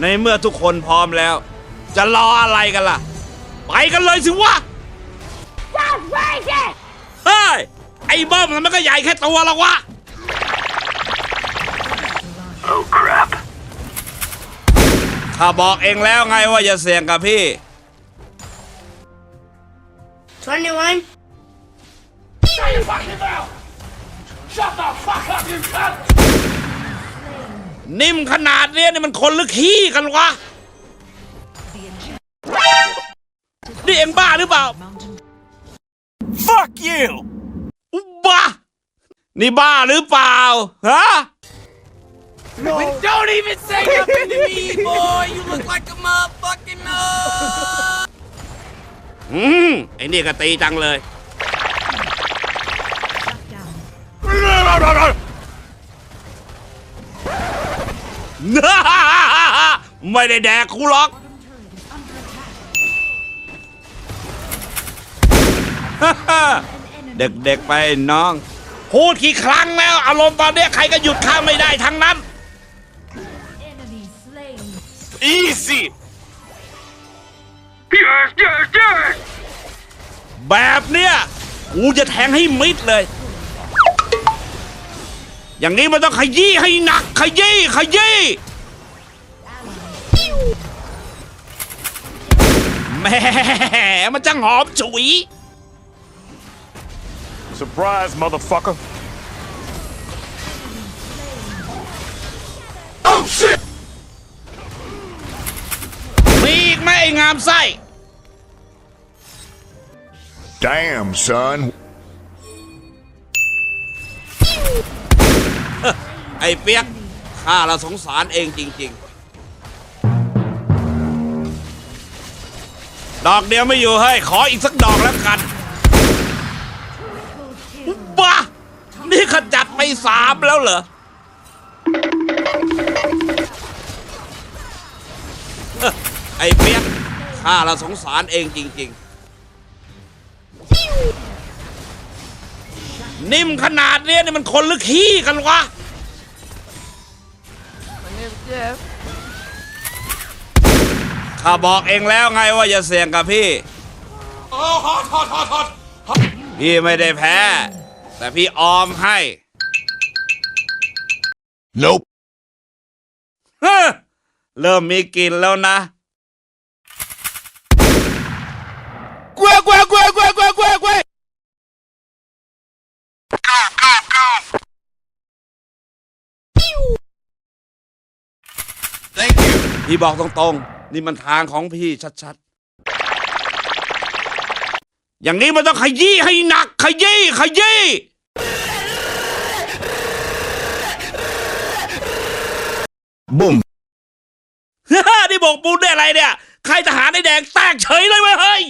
ในเมื่อทุกคนพร้อมแล้ว จะรออะไรกันล่ะ ไปกันเลยสิวะ Just break it! เฮ้ย ไอ้เบิ้มมันก็ใหญ่แค่ตัวละวะ Oh crap. ข้าบอกเองแล้วไงว่าอย่าเสี่ยงกับพี่ 21. Shut your fucking mouth! Shut the fuck up, you cunt! นิ่มขนาดเนี้ยนี่มันคนหรือขี้กันวะ นี่เองบ้าหรือเปล่า Fuck you! อุบ้า นี่บ้าหรือเปล่า ฮะ Don't even say nothing to me, boy. You look like a motherfucking uh. อืมไอ้นี่ก็ตีจังเลย ไม่ได้แดกกูหรอกเด็กๆไปน้อง พูดกี่ครั้งแล้ว อารมณ์ตอนเนี้ยใครก็หยุดข้าไม่ได้ทั้งนั้น Enemy slain. Easy! Yes, yes, yes! แบบเนี้ยกูจะแทงให้มิดเลย อย่างนี้มันต้องขยี้ให้หนัก ขยี้ขยี้แหม่มันจะหอมฉุย Surprise, motherfucker! มีอีกไหมไอ้งามไส้ Damn, son. ไอ้เปียกข้าละสงสารเองจริง ๆ ดอกเดียวไม่อยู่เฮ้ขออีกสักดอกแล้วกันบ้านี่ขจัดไปสามแล้วเหรอไอ้เปียกข้าละสงสารเองจริง ๆ นิ่มขนาดเนี้ยนี่มันคนหรือขี้กันวะ My name's Jeff. ข้าบอกเองแล้วไงว่าอย่าเสี่ยงกับพี่พี่ไม่ได้แพ้ แต่พี่ออมให้ Nope. เฮ้อเริ่มมีกลิ่นแล้วนะกล้วยกล้วยกล้วยกล้วยกล้วยกล้วยกล้วย Thank you. พี่บอกตรงๆ นี่มันทางของพี่ชัดๆ อย่างนี้มันต้องขยี้ให้หนัก ขยี้ขยี้ Boom. นี่บอกปูนได้อะไรเนี่ย ใครทหารไอ้แดงแตกเฉยเลยเว้ยเฮ้ย